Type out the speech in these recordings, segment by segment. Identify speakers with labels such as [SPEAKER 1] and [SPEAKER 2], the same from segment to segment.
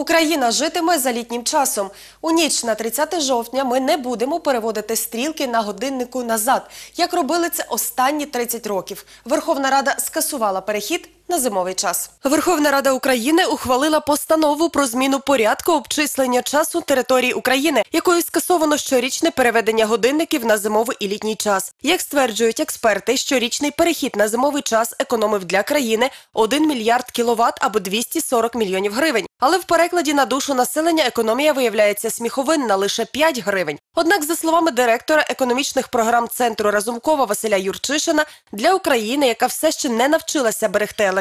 [SPEAKER 1] Україна житиме за літнім часом. У ніч на 30 жовтня ми не будемо переводити стрілки на годиннику назад, як робили це останні 30 років. Верховна Рада скасувала перехід на зимовий час. Верховна Рада України ухвалила постанову про зміну порядку обчислення часу території України, якою скасовано щорічне переведення годинників на зимовий і літній час. Як стверджують експерти, щорічний перехід на зимовий час економив для країни 1 мільярд кіловат або 240 мільйонів гривень. Але в перекладі на душу населення економія виявляється сміховинна лише 5 гривень. Однак, за словами директора економічних програм центру Разумкова Василя Юрчишина, для України, яка все ще не навчилася берегти електроенергію,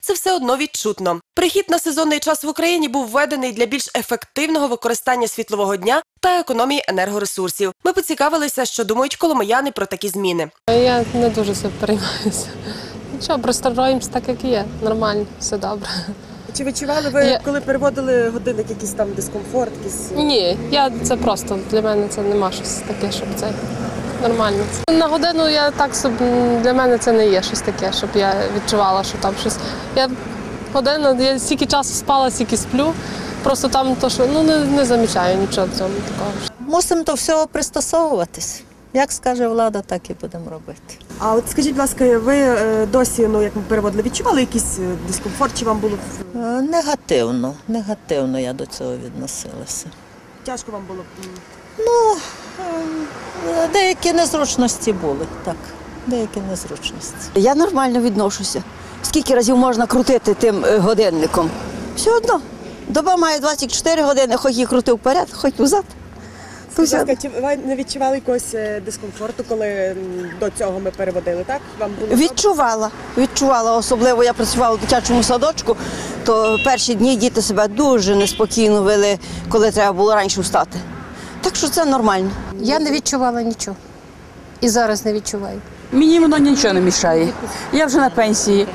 [SPEAKER 1] це все одно відчутно. Прихід на сезонний час в Україні був введений для більш ефективного використання світлового дня та економії енергоресурсів. Ми поцікавилися, що думають коломияни про такі зміни.
[SPEAKER 2] Я не дуже це переймаюся. Нічого, пристроїмося так, як є. Нормально, все добре.
[SPEAKER 1] Чи відчували ви,
[SPEAKER 2] Я-
[SPEAKER 1] коли переводили годинник, якийсь там дискомфорт? Якісь...
[SPEAKER 2] Ні, я це просто для мене це нема щось таке, щоб це нормально. На годину я так собі для мене це не є щось таке, щоб я відчувала, що там щось. Я годину, я стільки часу спала, стільки сплю. Просто там то, що ну не, не замічаю нічого в цьому такого.
[SPEAKER 3] Мусимо до всього пристосовуватись. Як скаже влада, так і будемо робити.
[SPEAKER 1] А от скажіть, будь ласка, ви е, досі, ну як ми переводили, відчували якийсь е, дискомфорт? Чи вам було
[SPEAKER 3] Е, Негативно, негативно я до цього відносилася.
[SPEAKER 1] тяжко вам було?
[SPEAKER 3] Ну, деякі незручності були, так. Деякі незручності.
[SPEAKER 4] Я нормально відношуся. Скільки разів можна крутити тим е, годинником? Все одно. Доба має 24 години, хоч її крути вперед, хоч. То все
[SPEAKER 1] чи ви не відчували якогось е, дискомфорту, коли до цього ми переводили? Так вам було
[SPEAKER 4] Відчувала, відчувала. Особливо я працювала в дитячому садочку, то перші дні діти себе дуже неспокійно вели, коли треба було раніше встати. Так що це нормально.
[SPEAKER 2] Я не відчувала нічого. І зараз не відчуваю.
[SPEAKER 5] Мені воно нічого не мішає. Я вже на пенсії.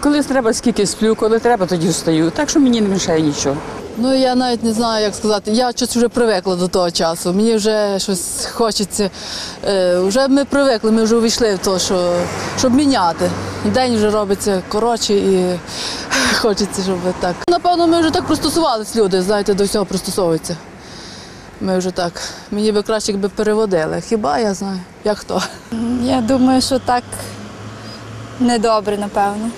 [SPEAKER 5] Коли треба, скільки сплю, коли треба, тоді встаю. Так що мені не мішає нічого.
[SPEAKER 6] Ну я навіть не знаю, як сказати. Я щось вже привикла до того часу. Мені вже щось хочеться. Е, вже ми привикли, ми вже увійшли в те, що щоб міняти. День вже робиться коротший і хочеться, щоб так. Напевно, ми вже так пристосувалися люди, знаєте, до всього пристосовуються. Ми вже так. Мені би краще, якби переводили. Хіба я знаю, як хто.
[SPEAKER 7] Я думаю, що так недобре, напевно.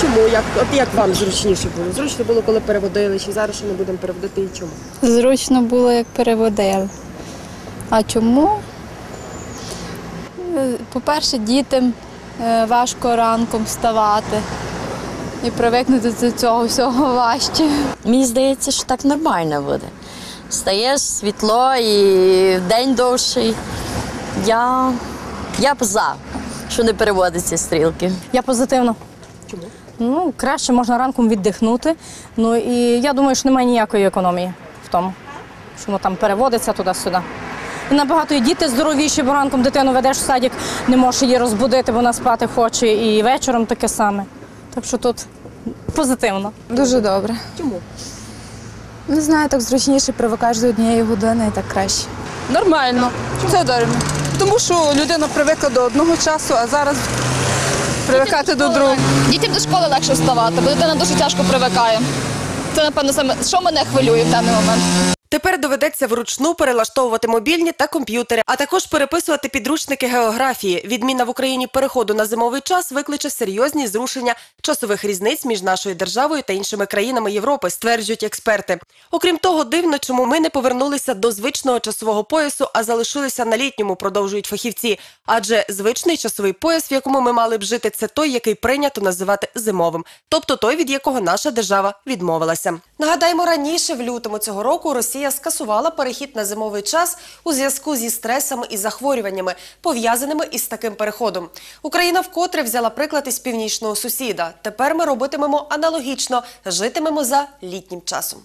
[SPEAKER 1] чому? Як от як вам зручніше було? Зручно було, коли переводили, чи зараз що не будемо переводити і чому?
[SPEAKER 7] Зручно було, як переводили. А чому? Е, По-перше, дітям е, важко ранком вставати. І привикнути до цього всього важче.
[SPEAKER 8] Мені здається, що так нормально буде. Стає світло і день довший. Я, я б за, що не переводиться стрілки.
[SPEAKER 9] Я позитивно.
[SPEAKER 1] Чому?
[SPEAKER 9] Ну, краще можна ранком віддихнути. Ну і я думаю, що немає ніякої економії в тому, що воно там переводиться туди-сюди. І набагато і діти здоровіші, бо ранком дитину ведеш в садик, не можеш її розбудити, бо вона спати хоче, і вечором таке саме. Так що тут позитивно.
[SPEAKER 7] Дуже добре.
[SPEAKER 1] Чому?
[SPEAKER 7] Не знаю, так зручніше привикаєш до однієї години і так краще.
[SPEAKER 10] Нормально, це добре. Тому що людина привикла до одного часу, а зараз привикати до другого.
[SPEAKER 11] Дітям до школи легше вставати, бо дитина дуже тяжко привикає. Це, напевно, саме, що мене хвилює в даний момент.
[SPEAKER 1] Тепер доведеться вручну перелаштовувати мобільні та комп'ютери, а також переписувати підручники географії. Відміна в Україні переходу на зимовий час викличе серйозні зрушення часових різниць між нашою державою та іншими країнами Європи, стверджують експерти. Окрім того, дивно, чому ми не повернулися до звичного часового поясу, а залишилися на літньому, продовжують фахівці. Адже звичний часовий пояс, в якому ми мали б жити, це той, який прийнято називати зимовим, тобто той, від якого наша держава відмовилася. Нагадаємо, раніше в лютому цього року Росія скасувала перехід на зимовий час у зв'язку зі стресами і захворюваннями, пов'язаними із таким переходом. Україна вкотре взяла приклад із північного сусіда. Тепер ми робитимемо аналогічно, житимемо за літнім часом.